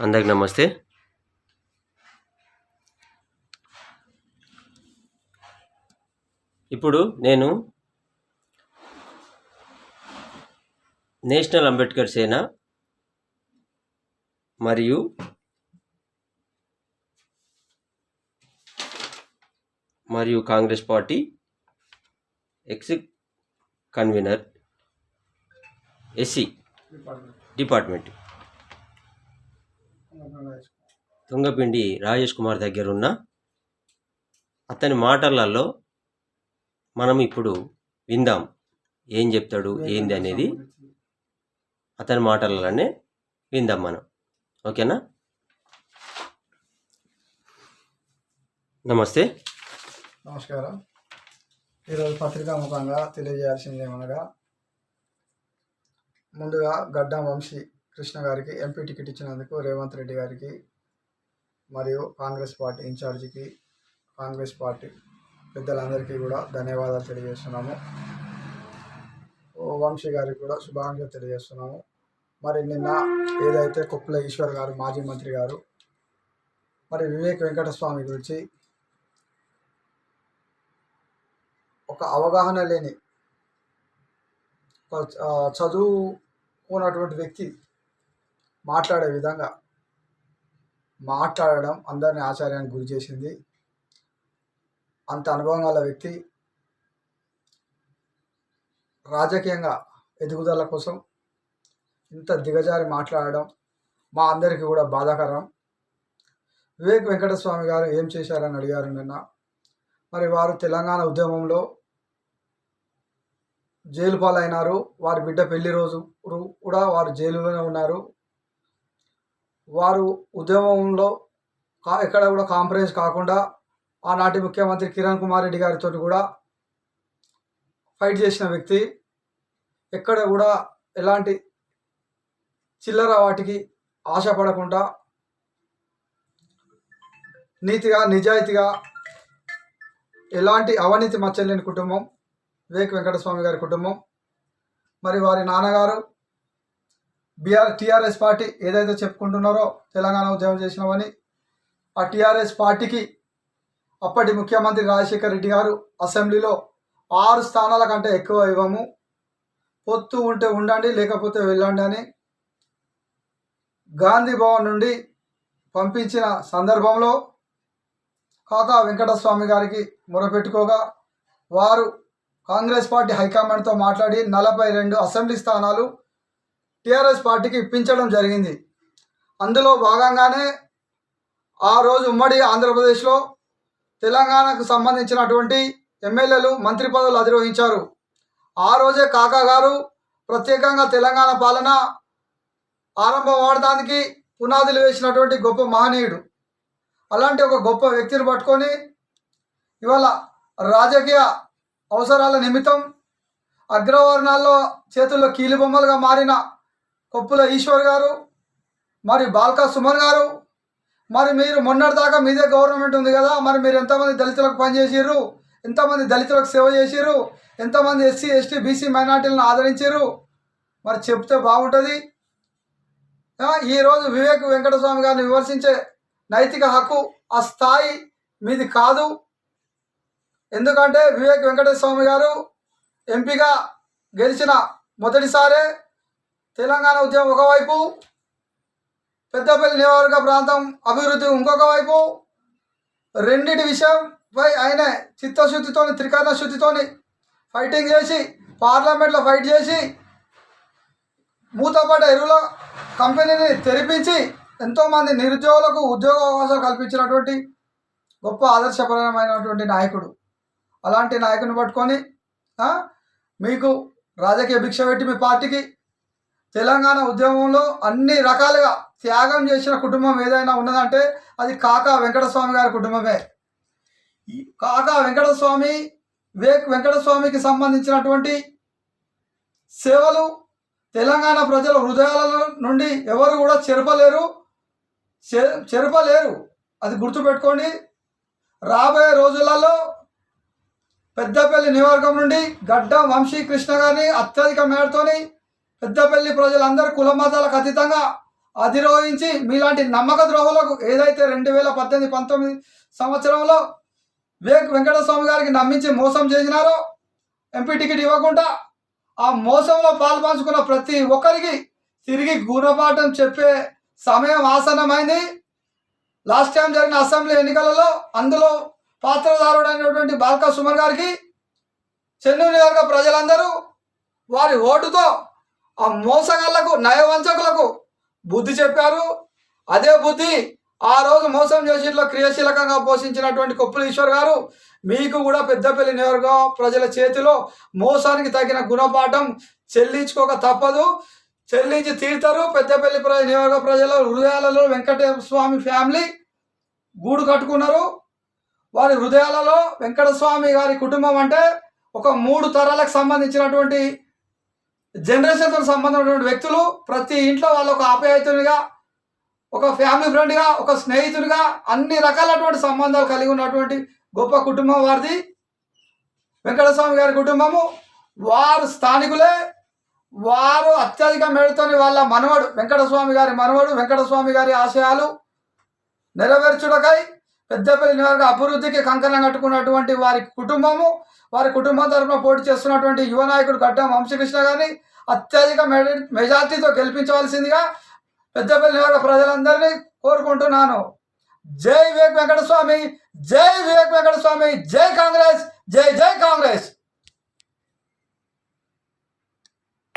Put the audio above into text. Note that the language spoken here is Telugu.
అందరికి నమస్తే. ఇప్పుడు నేను నేషనల్ అంబేద్కర్ సేన మరియు మరియు Congress party ex convener SC department. Tungapindi Rajesh Kumar దగ్గర ఉన్న అతని మాటలలో మనం ఇప్పుడు విందాం. ఏం చెప్తాడు? ఏంది అనేది అతని మాటలలోనే విందాం మనం. ఓకేనా? నమస్తే. నమస్కారం. ఈరోజు పత్రికాముఖంగా తెలియజేయాల్సింది ఏమనగా ముందుగా గడ్డం వంశీ కృష్ణ గారికి ఎంపీ టికెట్ ఇచ్చినందుకు రేవంత్ రెడ్డి గారికి మరియు కాంగ్రెస్ పార్టీ ఇన్ఛార్జికి కాంగ్రెస్ పార్టీ పెద్దలందరికీ కూడా ధన్యవాదాలు తెలియజేస్తున్నాము. ఓ వంశీ గారికి కూడా శుభాకాంక్షలు తెలియజేస్తున్నాము. మరి నిన్న ఏదైతే కుప్పల ఈశ్వర్ గారు మాజీ మంత్రి గారు మరి వివేక్ వెంకటస్వామి గురించి ఒక అవగాహన లేని చదువుకున్నటువంటి వ్యక్తి మాట్లాడే విధంగా మాట్లాడడం అందరిని ఆశ్చర్యానికి గురి చేసింది. అంత అనుభవం గల వ్యక్తి రాజకీయంగా ఎదుగుదల కోసం ఇంత దిగజారి మాట్లాడడం మా అందరికీ కూడా బాధాకరం. వివేక్ వెంకటస్వామి గారు ఏం చేశారని అడిగారు నిన్న. మరి వారు తెలంగాణ ఉద్యమంలో జైలు పాలైనారు. వారి బిడ్డ పెళ్ళి రోజు కూడా వారు జైలులోనే ఉన్నారు. వారు ఉద్యమంలో కా ఎక్కడ కూడా కాంప్రమైజ్ కాకుండా ఆనాటి ముఖ్యమంత్రి కిరణ్ కుమార్ రెడ్డి గారితో కూడా ఫైట్ చేసిన వ్యక్తి. ఎక్కడ కూడా ఎలాంటి చిల్లర వాటికి ఆశపడకుండా నీతిగా నిజాయితీగా ఎలాంటి అవినీతి మచ్చలేని కుటుంబం వివేక్ వెంకటస్వామి గారి కుటుంబం. మరి వారి నాన్నగారు బీఆర్ టీఆర్ఎస్ పార్టీ ఏదైతే చెప్పుకుంటున్నారో తెలంగాణ ఉద్యమం చేసినామని ఆ టీఆర్ఎస్ పార్టీకి అప్పటి ముఖ్యమంత్రి రాజశేఖర రెడ్డి గారు అసెంబ్లీలో ఆరు స్థానాల కంటే ఎక్కువ ఇవ్వము. పొత్తు ఉంటే ఉండండి లేకపోతే వెళ్ళండి అని గాంధీ భవన్ నుండి పంపించిన సందర్భంలో కాకా వెంకటస్వామి గారికి మొరపెట్టుకోగా వారు కాంగ్రెస్ పార్టీ హైకమాండ్తో మాట్లాడి నలభై రెండు అసెంబ్లీ స్థానాలు టీఆర్ఎస్ పార్టీకి ఇప్పించడం జరిగింది. అందులో భాగంగానే ఆ రోజు ఉమ్మడి ఆంధ్రప్రదేశ్లో తెలంగాణకు సంబంధించినటువంటి ఎమ్మెల్యేలు మంత్రి పదవులు అధిరోహించారు. ఆ రోజే కాకా గారు ప్రత్యేకంగా తెలంగాణ పాలన ఆరంభం అవడానికి పునాదులు వేసినటువంటి గొప్ప మహనీయుడు. అలాంటి ఒక గొప్ప వ్యక్తిని పట్టుకొని ఇవాళ రాజకీయ అవసరాల నిమిత్తం అగ్రవర్ణాల్లో చేతుల్లో కీలుబొమ్మలుగా మారిన కొప్పుల ఈశ్వర్ గారు మరి బాల్కా సుమన్ గారు మరి మీరు మొన్నటిదాకా మీదే గవర్నమెంట్ ఉంది కదా మరి మీరు ఎంతమంది దళితులకు పనిచేసిర్రు ఎంతమంది దళితులకు సేవ చేసారు ఎంతమంది ఎస్సీ ఎస్టీ బీసీ మైనార్టీలను ఆదరించారు మరి చెప్తే బాగుంటుంది. ఈరోజు వివేక్ వెంకటస్వామి గారిని విమర్శించే నైతిక హక్కు ఆ స్థాయి మీది కాదు. ఎందుకంటే వివేక్ వెంకటస్వామి గారు ఎంపీగా గెలిచిన మొదటిసారే తెలంగాణ ఉద్యమం ఒకవైపు పెద్దపల్లి నియోజకవర్గ ప్రాంతం అభివృద్ధి ఇంకొక వైపు రెండింటి విషయంపై ఆయన చిత్తశుద్ధితోని త్రికరణ శుద్ధితోని ఫైటింగ్ చేసి పార్లమెంట్లో ఫైట్ చేసి మూతపడ్డ ఎరువుల కంపెనీని తెరిపించి ఎంతోమంది నిరుద్యోగులకు ఉద్యోగ అవకాశాలు కల్పించినటువంటి గొప్ప ఆదర్శపరమైనటువంటి నాయకుడు. అలాంటి నాయకుని పట్టుకొని మీకు రాజకీయ భిక్ష పెట్టి మీ పార్టీకి తెలంగాణ ఉద్యమంలో అన్ని రకాలుగా త్యాగం చేసిన కుటుంబం ఏదైనా ఉన్నదంటే అది కాకా వెంకటస్వామి గారి కుటుంబమే. కాకా వెంకటస్వామి వేక్ వెంకటస్వామికి సంబంధించినటువంటి సేవలు తెలంగాణ ప్రజల హృదయాల నుండి ఎవరు కూడా చెరపలేరు. చెరపలేరు. అది గుర్తుపెట్టుకోండి. రాబోయే రోజులలో పెద్దపల్లి నియోజకవర్గం నుండి గడ్డం వంశీ కృష్ణ గారిని అత్యధిక మేరతోని పెద్దపల్లి ప్రజలందరూ కుల మతాలకు అతీతంగా అధిరోహించి మీలాంటి నమ్మక ద్రోహులకు ఏదైతే రెండు వేల పద్దెనిమిది పంతొమ్మిది సంవత్సరంలో వివేక్ వెంకటస్వామి గారికి నమ్మించి మోసం చేసినారో ఎంపీ టికెట్ ఇవ్వకుండా ఆ మోసంలో పాల్పంచుకున్న ప్రతి ఒక్కరికి తిరిగి గుణపాఠం చెప్పే సమయం ఆసన్నమైంది. లాస్ట్ టైం జరిగిన అసెంబ్లీ ఎన్నికలలో అందులో పాత్రధారుడైనటువంటి బాల్క సుమన్ గారికి చెన్నూరు నియోజక ప్రజలందరూ వారి ఓటుతో ఆ మోసగాళ్ళకు నయవంచకులకు బుద్ధి చెప్పారు. అదే బుద్ధి ఆ రోజు మోసం చేసిట్లో క్రియాశీలకంగా పోషించినటువంటి కొప్పుల ఈశ్వర్ గారు మీకు కూడా పెద్దపల్లి నియోజక ప్రజల చేతిలో మోసానికి తగిన గుణపాఠం చెల్లించుకోక తప్పదు. చెల్లించి తీరుతారు పెద్దపల్లి ప్ర నియోజక ప్రజల హృదయాలలో వెంకటేశ్వర స్వామి ఫ్యామిలీ గూడు కట్టుకున్నారు. వారి హృదయాలలో వెంకటస్వామి గారి కుటుంబం అంటే ఒక మూడు తరాలకు సంబంధించినటువంటి జనరేషన్తో సంబంధం ఉన్నటువంటి వ్యక్తులు ప్రతి ఇంట్లో వాళ్ళు ఒక ఆప్యాయతునిగా ఒక ఫ్యామిలీ ఫ్రెండ్గా ఒక స్నేహితునిగా అన్ని రకాలటువంటి సంబంధాలు కలిగి ఉన్నటువంటి గొప్ప కుటుంబం వారిది. వెంకటస్వామి గారి కుటుంబము వారు స్థానికులే వారు అత్యధిక మేడుతోని వాళ్ళ మనవడు వెంకటస్వామి గారి మనవడు వెంకటస్వామి గారి ఆశయాలు నెరవేర్చుడకై పెద్దపల్లి నియోజక అభివృద్ధికి కంకణం కట్టుకున్నటువంటి వారి కుటుంబము వారి కుటుంబం తరఫున పోటీ చేస్తున్నటువంటి యువ నాయకుడు గడ్డం వంశకృష్ణ గారిని అత్యధిక మెజార్టీతో గెలిపించవలసిందిగా పెద్దపల్లి నియోజక ప్రజలందరినీ కోరుకుంటున్నాను. జై వివేక్ వెంకటస్వామి జై వివేక్ వెంకటస్వామి జై కాంగ్రెస్ జై జై కాంగ్రెస్.